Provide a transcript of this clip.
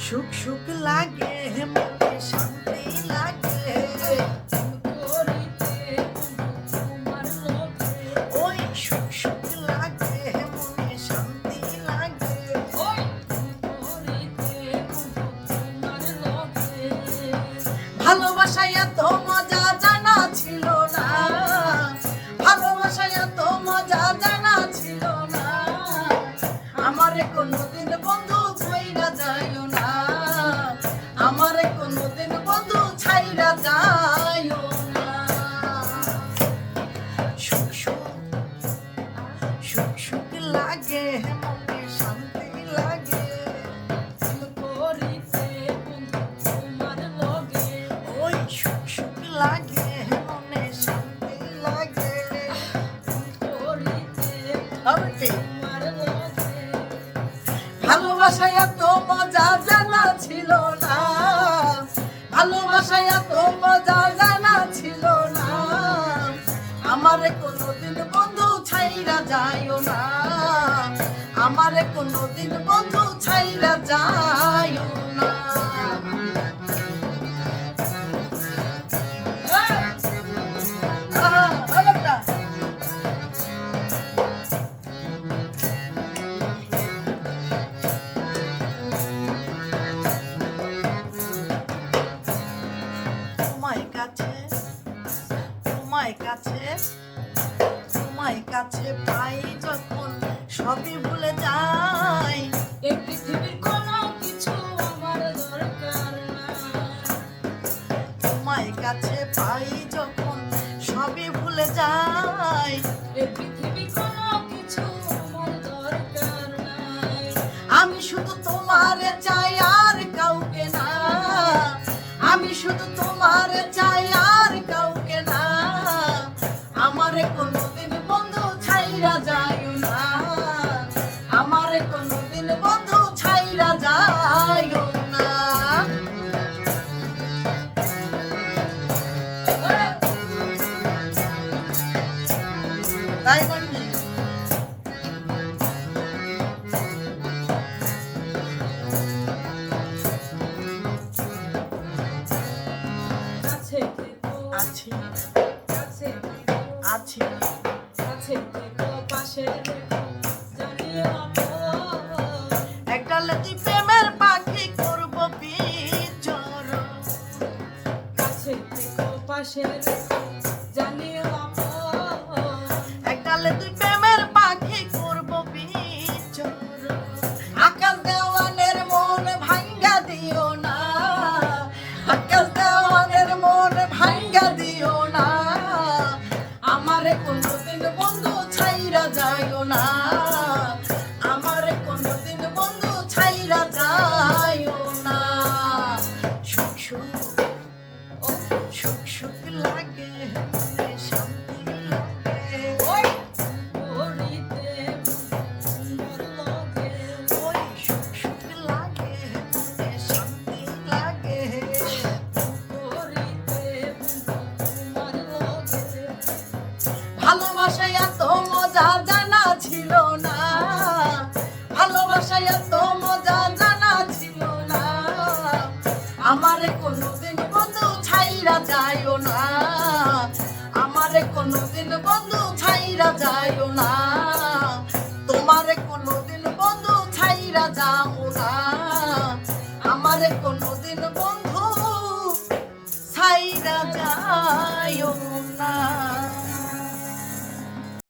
शुक शुक लागे है मन शांति लागे হবে ভালোবাসায় এত মজা জানা ছিল না। ভালোবাসায় এত মজা জানা ছিল না। আমারে কোনোদিন বন্ধু ছাইরা যাইও না। আমারে কোনোদিন বন্ধু ছাইরা যাইও কাছে। তোমায় কাছে তোমায় কাছে পাই যখন সবই ভুলে যাই। এই পৃথিবীর কোনো কিছু আমার দরকার না তোমায় কাছে পাই যখন সবই ভুলে যাই। এই কোনো কিছু আমার দরকার নাই। আমি শুধু শুধু তোমারে চাই আর কাউকে না। আমারে কোনোদিন বন্ধু ছাইরা যাইও না। আমারে কোনোদিন বন্ধু ছাইরা যাইও না। তাই আছি। আছি পাশে একটা লেটি প্রেমের পাখি করব বিচর কাছে পাশে একটা কোনোদিন বন্ধু ছাইরা যাইও না। তোমারে কোনোদিন বন্ধু ছাইরা যাও না। আমারে কোনোদিন বন্ধু ছাইরা যাইও না।